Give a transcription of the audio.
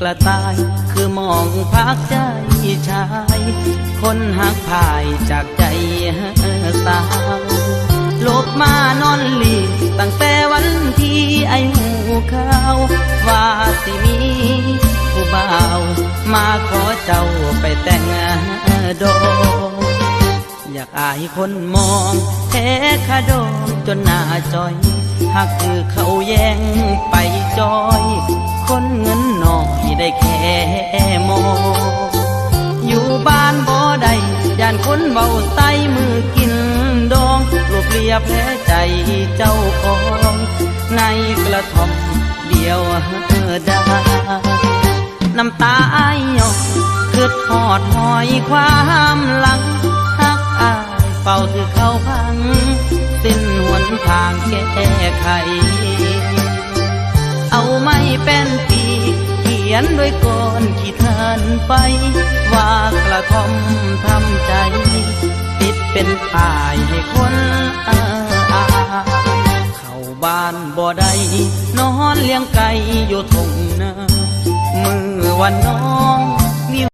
กระต่าย คือมองพักใจชาย คนหักภายจากใจสาวลบมานอนหลีตั้งแต่วันที่ไอหูข้าวว่าสิมีผู้บ่าว มาขอเจ้าไปแต่งดองอยากอายคนมองแท้ขะดองจนหน้าจอย หากคือเขาแย่งไปจอย คนเงินน้อยได้แค่มอง อยู่บ้านบ่ได้ย่านคนเบาไตมือกินดองรวบเรียบแผลใจเจ้าของ ในกระท่อมเดียวดายน้ำตาอายหยอกคืดหอดหอยความหลังหักอายเฝ้าถือเข้าพัง สิ้นหนทางแก้ไข เอาไม่เป็นปีเขียนด้วยก้อนขีดทานไป ว่ากระท่อมทำใจ ติดเป็นป้ายให้คนอาเข้าบ้านบ่ได้นอนเลี้ยงไก่อยู่ทงนามือวันน้อง